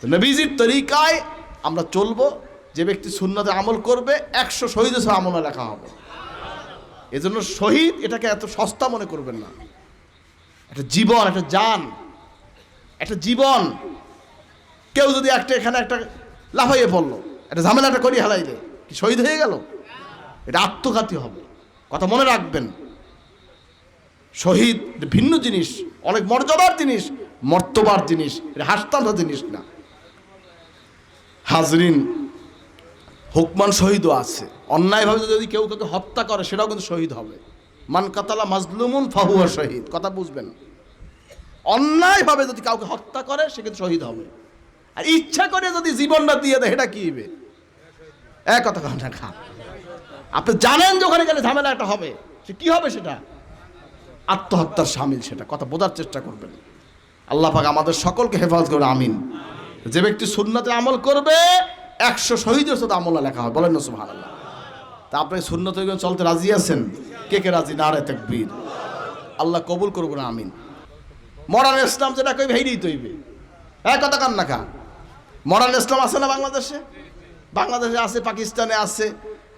তো নবীজির তরিকায় আমরা চলবো, যে ব্যক্তি সুন্নতে আমল করবে, একশো শহীদ আমল লেখা হবে। এজন্য শহীদ এটাকে এত সস্তা মনে করবেন না। একটা জীবন, একটা যান, একটা জীবন। কেউ যদি একটা এখানে একটা লাফাইয়ে পড়ল, একটা ঝামেলাটা করি হালাইলে, কি শহীদ হয়ে গেল? এটা আত্মঘাতী হবে। কথা মনে রাখবেন। শহীদ ভিন্ন জিনিস, অনেক মর্যাদার জিনিস, মর্তবার জিনিস, এটা হাসতামটা জিনিস না। হাজরিন, হুকমান শহীদও আছে। অন্যায়ভাবে যদি কেউ কাউকে হত্যা করে, সেটাও কিন্তু শহীদ হবে। মান কাতালা মাজলুমুন ফাহুয়া শহীদ। কথা বুঝবেন অন্যায়ভাবে যদি কাউকে হত্যা করে, সে কিন্তু শহীদ হবে। আর ইচ্ছা করে যদি জীবনটা দিয়ে দেয় এটা কি হবে? এক কথা কথা খা। আপনি জানেন যে ওখানে গেলে ঝামেলা একটা হবে। সে কি হবে সেটা? আত্মহত্যার সামিল সেটা। কথা বোঝার চেষ্টা করবেন। আল্লাহ পাক আমাদের সকলকে হেফাজত করে আমিন। যে ব্যক্তি সুন্নতে আমল করবে, একশো শহীদের সাথে আমল লেখা হয়। বলেন না, সুবহানাল্লাহ। তা আপনি সুন্নত চলতে রাজি আছেন? কে কে রাজি? না রে তাকবীর। আল্লাহ কবুল করব না, আমিন। মডার্ন ইসলাম যেটা কই ভেইরেই তৈবে। হ্যাঁ কথা কান না খা। মডার্ন ইসলাম আছে না বাংলাদেশে? বাংলাদেশে আছে, পাকিস্তানে আছে,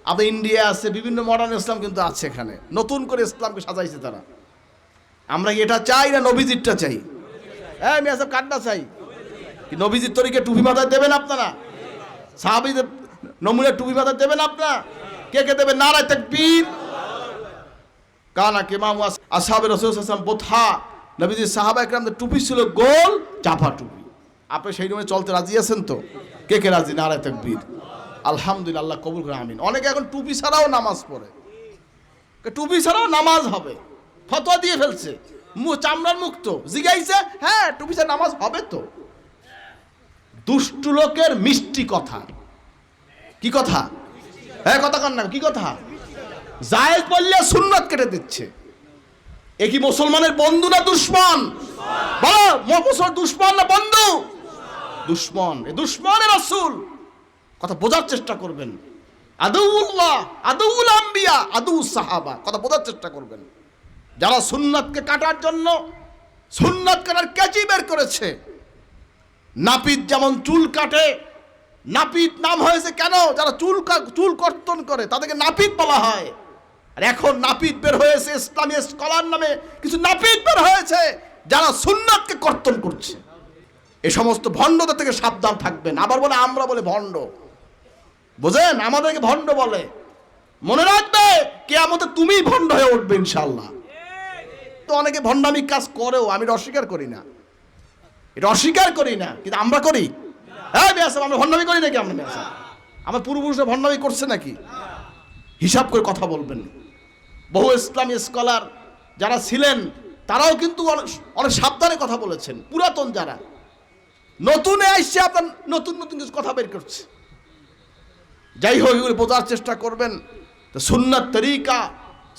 আবার ইন্ডিয়া আছে, বিভিন্ন মডার্ন ইসলাম কিন্তু আছে এখানে। নতুন করে ইসলামকে সাজাইছে তারা। আমরা কি এটা চাই না নবীজিরটা চাই? হ্যাঁ আমি সব কান্না চাই। নবীজির তরিকে টুপি মাথায় দেবেন আপনারা? সাহাবিদের নমুনে টুপি মাথায় দেবেন আপনারা? কে কে দেবেন? নারায় তাকবীর। কানা কেমাম আসাবের রসুল হাসান বোথা। নবীজির সাহাবা একরামদের টুপি ছিল গোল চাপা টুপি। আপনি সেই নিয়মে চলতে রাজি আছেন তো? কে কে রাজি? নারায় তাকবীর। আলহামদুলিল্লাহ আল্লাহ কবুল করে, আমিন। অনেকে এখন টুপি ছাড়াও নামাজ পড়ে। টুপি ছাড়াও নামাজ হবে। ফতোয়া দিয়ে ফেলছে। চামড়ার মুক্ত জিগাইছে হ্যাঁ টুপি ছাড়া নামাজ হবে তো। দুষ্টু লোকের মিষ্টি কথা। কি কথা? হ্যাঁ কথা কান না, কি কথা? জায়েজ বললে সুন্নত কেটে দিচ্ছে। এ কি মুসলমানের বন্ধু না দুশ্মন? বলো, ম- মুসলমান দুশ্মন না বন্ধু? দুশ্মন, এ দুশ্মনের রাসূল। কথা বোঝার চেষ্টা করবেন। আদৌল্লাহ আদৌল আম্বিয়া আদৌ সাহাবা, কথা বোঝার চেষ্টা করবেন। যারা সুন্নাতকে কাটার জন্য সুন্নাত কাটার ক্যাচি বের করেছে নাপিত যেমন চুল কাটে, নাপিত নাম হয়েছে কেন? যারা চুল চুল কর্তন করে, তাদেরকে নাপিত বলা হয়। আর এখন নাপিত বের হয়েছে ইসলামী স্কলার নামে, কিছু নাপিত বের হয়েছে যারা সুন্নাতকে কর্তন করছে। এ সমস্ত ভণ্ডদের থেকে সাবধান থাকবেন। আবার বলে, আমরা বলে ভণ্ড। বুঝেন? আমাদেরকে ভণ্ড বলে। মনে রাখবে কে আমাদের তুমি ভণ্ড হয়ে উঠবে ইনশাল্লাহ তো অনেকে ভণ্ডামি কাজ করেও, আমি অস্বীকার করি না। এটা অস্বীকার করি না, কিন্তু আমরা করি। হ্যাঁ বেয়াস আমরা ভণ্ডামি করি নাকি আমরা বেয়াস আমার পূর্বপুরুষরা ভণ্ডামি করছে নাকি? হিসাব করে কথা বলবেন। বহু ইসলামী স্কলার যারা ছিলেন, তারাও কিন্তু অনেক সাবধানে কথা বলেছেন, পুরাতন যারা। নতুনে আসছে, আপনার নতুন নতুন কিছু কথা বের করছে। যাই হোক, এগুলো বোঝার চেষ্টা করবেন। তো সুন্নাত তরিকা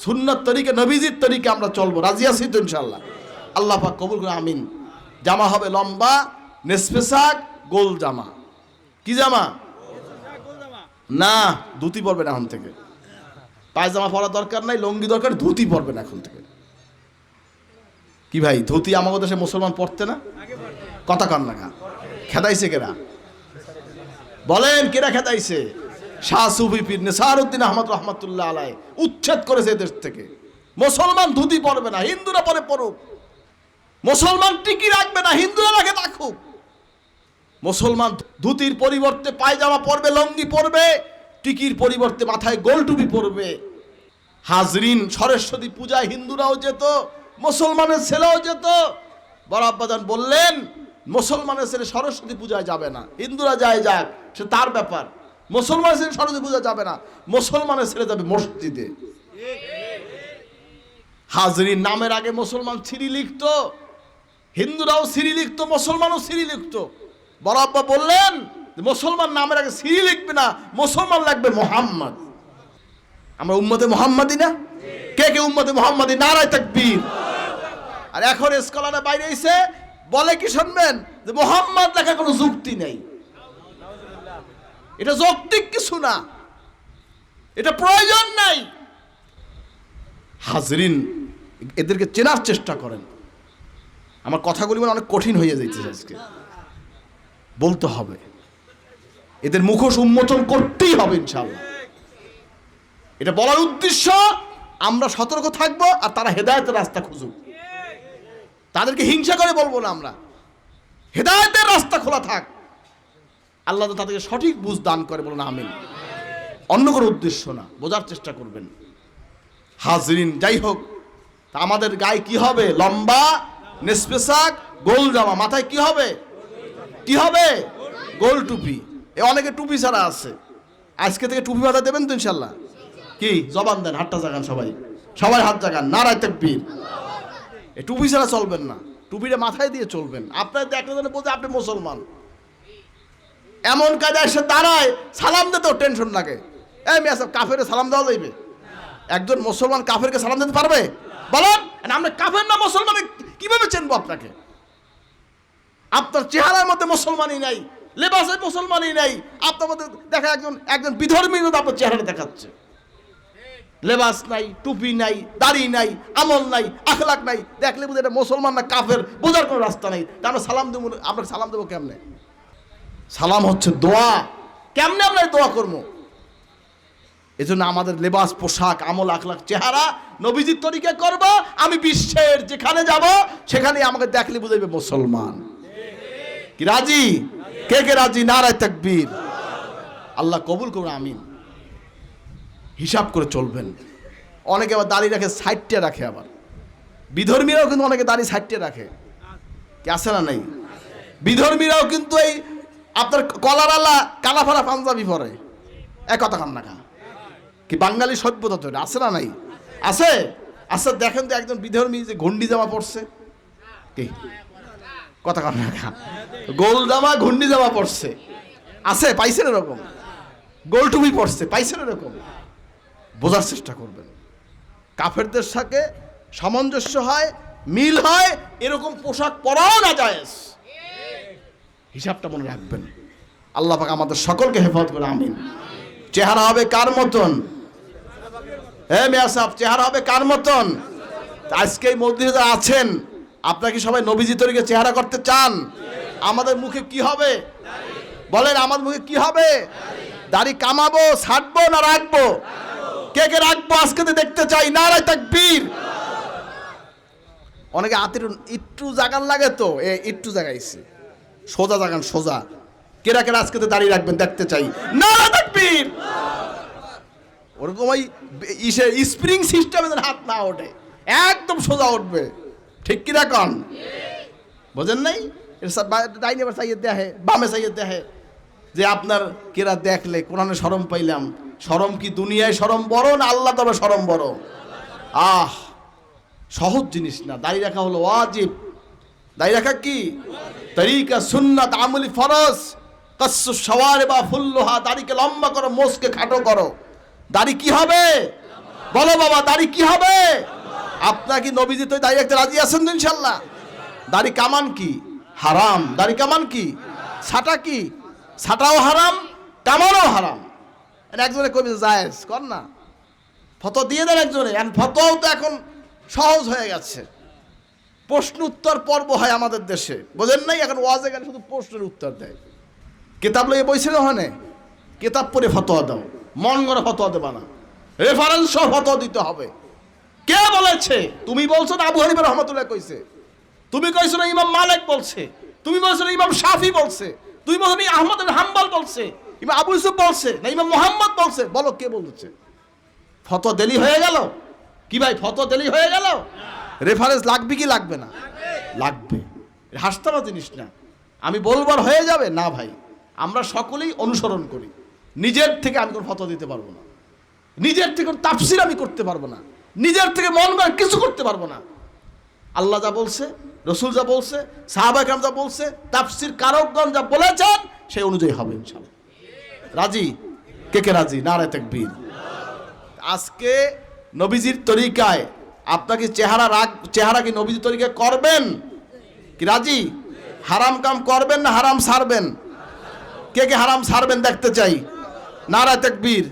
সুন্নাত তরিকা, নবীজির তরিকা আমরা চলবো। রাজি আছি তো ইনশাল্লাহ আল্লাহ পাক কবুল করে আমিন। জামা হবে লম্বা নেসপেশাক গোল জামা। কি জামা? না, ধুতি পরবেন এখন থেকে। পায়জামা পরা দরকার নাই, লঙ্গি দরকার, ধুতি পরবেন এখন থেকে। কি ভাই, ধুতি আমাদের দেশে মুসলমান পড়তে না? কথা কান না খেদাইছে কেরা? বলেন, কেরা খেদাইছে? শাহ সুফি পীর নেসারউদ্দিন আহমদ রহমতুল্লাহ আলাই উচ্ছেদ করেছে দেশ থেকে। মুসলমান ধুতি পরবে না, হিন্দুরা পরে পড়ুক মুসলমান টিকি রাখবে না, হিন্দুরা রাখে রাখুক মুসলমান ধুতির পরিবর্তে পায়জামা পরবে, লঙ্গি পরবে, টিকির পরিবর্তে মাথায় গোল টুপি পরবে। হাজরিন সরস্বতী পূজায় হিন্দুরাও যেত, মুসলমানের ছেলেও যেত। বড় আব্বাজান বললেন, মুসলমানের ছেলে সরস্বতী পূজায় যাবে না, হিন্দুরা যায় যাক, সে তার ব্যাপার। মুসলমানের ছেলে সরস্বতী পূজা যাবে না, মুসলমানের ছেলে যাবে মসজিদে। হাজরিন নামের আগে মুসলমান সিঁড়ি লিখতো হিন্দুরাও সিঁড়ি লিখত, মুসলমানও সিঁড়ি লিখত। বড় আব্বা বললেন মুসলমান নামের আগে সিঁড়ি লিখবে না, মুসলমান লাগবে মোহাম্মদ। আমরা উম্মতে মোহাম্মদী না? কে কে উম্মতে মোহাম্মদী? নারায় তাকবীর। আর এখন স্কলারে বাইরে এসে বলে কি শুনবেন? যে মোহাম্মদ লেখার কোনো যুক্তি নেই। এটা যৌক্তিক কিছু না। এটা প্রয়োজন নাই। হাজরিন, এদেরকে চেনার চেষ্টা করেন। আমার কথাগুলি মানে অনেক কঠিন হয়ে যাইতেছে আজকে। বলতে হবে। এদের মুখোশ উন্মোচন করতেই হবে ইনশাল্লাহ এটা বলার উদ্দেশ্য, আমরা সতর্ক থাকব আর তারা হেদায়তের রাস্তা খুঁজুক। তাদেরকে হিংসা করে বলব না আমরা। হেদায়তের রাস্তা খোলা থাক। আল্লাহ তো তাদেরকে সঠিক বুঝ দান করে বলুন, আমিন। অন্য কোনো উদ্দেশ্য না, বোঝার চেষ্টা করবেন। হাজরিন, যাই হোক, তা আমাদের গায়ে কি হবে? লম্বা নেসপেশাক গোল জামা। মাথায় কি হবে? কি হবে? গোল টুপি। এ অনেকে টুপি ছাড়া আছে। আজকে থেকে টুপি মাথা দেবেন তো ইনশাল্লাহ? কি? জবান দেন, হাতটা জাগান সবাই। সবাই হাত জাগান, নারায় তেকবীর। এ টুপি ছাড়া চলবেন না। টুপিটা মাথায় দিয়ে চলবেন। আপনার দেখলে যেন বোঝে আপনি মুসলমান। এমন কাজে এসে দাঁড়ায়, সালাম দিতেও টেনশন লাগে। এই মেয়ে কাফের সালাম দেওয়া যাইবে? একজন মুসলমান কাফেরকে সালাম দিতে পারবে? বলেন আমরা কাফের না মুসলমান কীভাবে চেনবো আপনাকে? আপনার চেহারার মধ্যে মুসলমানই নাই, লেবাসে মুসলমানই নাই। আপনার মধ্যে দেখা একজন একজন বিধর্মীর মধ্যে আপনার চেহারা দেখাচ্ছে। লেবাস নাই, টুপি নাই, দাড়ি নাই, আমল নাই, আখলাক নাই। দেখলে বুঝে এটা মুসলমান না কাফের, বোঝার কোনো রাস্তা নাই। তা আমরা সালাম দেবো, আপনাকে সালাম দেবো কেমনে? সালাম হচ্ছে দোয়া। কেমনে এই দোয়া করব? এজন্য আমাদের লেবাস, পোশাক, আমল আখলাক চেহারা নবীজির তরিকে করব, আমি বিশ্বের যেখানে যাব সেখানে আমাকে দেখলে বুঝাইবে মুসলমান। কি রাজি? কে কে রাজি? নারায় তাকবীর। আল্লাহ কবুল করুন, আমিন। হিসাব করে চলবেন। অনেকে আবার দাড়ি রাখে, সাইডটা রাখে আবার। বিধর্মীরাও কিন্তু অনেকে দাড়ি সাইডটা রাখে। কি আছে না নাই? বিধর্মীরাও কিন্তু এই আপনার কলারালা কালাফারা পাঞ্জাবি পরে। এক কথা কান্না খা। কি বাঙালি সভ্যতা তো আছে না নাই? আছে? আচ্ছা দেখেন তো একজন বিধর্মী যে ঘন্ডি জামা পড়ছে কি? কথা কান্না গোল জামা ঘন্ডি জামা পড়ছে আছে? পাইছেন এরকম? গোল টুপি পড়ছে পাইছেন এরকম? বোঝার চেষ্টা করবেন। কাফেরদের সাথে সামঞ্জস্য হয়, মিল হয়, এরকম পোশাক পরাও না যায় হিসাবটা মনে রাখবেন। আল্লাহ পাক আমাদের সকলকে হেফাজত করে, আমিন। চেহারা হবে কার মতন? হ্যাঁ মেয়া সাহেব, চেহারা হবে কার মতন? আজকে এই মসজিদে যারা আছেন, আপনারা কি সবাই নবীজি তরিকে চেহারা করতে চান? আমাদের মুখে কি হবে? বলেন আমার মুখে কি হবে? দাড়ি কামাবো ছাড়বো না রাখব? কে কে রাখব? আজকে দেখতে চাই না রায় তাকবীর। অনেকে হাতের একটু জাগান লাগে তো। এ, একটু জাগাইছে। সোজা জাগান, সোজা। কেরা কেরা আজকে দাঁড়িয়ে রাখবেন, দেখতে চাই। না তাকবীর! ওরকম ওই ইসে স্প্রিং সিস্টেমে যেন হাত না ওঠে। একদম সোজা উঠবে। ঠিক কি রাখন বোঝেন নাই? ডাইনে এবার চাইয়ে দেখে, বামে চাইয়ে দেখে যে আপনার কেরা দেখলে, কোরআনে সরম পাইলাম। সরম কি দুনিয়ায় সরম বড় না আল্লাহ তবে সরম বড়? আহ, সহজ জিনিস না। দাড়ি রাখা হলো ওয়াজিব। দাড়ি রাখা কি? তরিকা, সুন্নাত, আমলি, ফরজ। কসু সওয়ারে বা ফুল্লোহা, দাড়িকে লম্বা করো, মোষকে খাটো করো। দাড়ি কি হবে? বলো বাবা, দাড়ি কি হবে? আপনার কি নবীজি তো দাড়ি রাখতে রাজি আছেন ইনশাল্লাহ দাড়ি কামান কি? হারাম। দাড়ি কামান কি? ছাটা কি? ছাটাও হারাম, কামানও হারাম। একজনে কবি জায়েজ, কর না। ফটো দিয়ে দেন একজনে। এখন ফটোও তো এখন সহজ হয়ে গেছে। প্রশ্ন উত্তর পর্ব হয় আমাদের দেশে। বোঝেন নাই? এখন ওয়াজে গেলে শুধু প্রশ্নের উত্তর দেয়। কেতাব লইয়ে বইছিল ওখানে? কেতাব পড়ে ফতোয়া দাও। মন করে ফতোয়া দেবা না। রেফারেন্স সহ ফতোয়া দিতে হবে। কে বলেছে? তুমি বলছো না, আবু হানিফা রহমতুল্লাহ কইছে। তুমি কইছো না, ইমাম মালিক বলছে। তুমি বলছো না, ইমাম শাফি বলছে। তুমি বলছো না আহমদ হাম্বল বলছে। ইমাম আবু ইউসুফ বলছে না, ইমাম মোহাম্মদ বলছে। বলো, কে বলছে? ফটো দেলি হয়ে গেল? কি ভাই ফটো দেলি হয়ে গেল? রেফারেন্স লাগবে কি লাগবে না? লাগবে। হাসতামা জিনিস না। আমি বলবার হয়ে যাবে? না ভাই। আমরা সকলেই অনুসরণ করি। নিজের থেকে আমি কোনো ফটো দিতে পারব না। নিজের থেকে কোনো তাফসির আমি করতে পারব না। নিজের থেকে মন করে কিছু করতে পারব না। আল্লাহ যা বলছে, রসুল যা বলছে সাহাবাকাম যা বলছে, তাফসির কারকগণ যা বলেছেন, সেই অনুযায়ী হবে ইনশাল্লাহ রাজি? কে কে রাজি? নারায় তাকবীর। আজকে নবীজির তরিকায় আপনাকে চেহারা রাখ চেহারা কি নবীজির তরিকায় করবেন? কি রাজি? হারাম কাম করবেন না হারাম সারবেন? কে কে হারাম সারবেন দেখতে চাই? নারায় তাকবীর।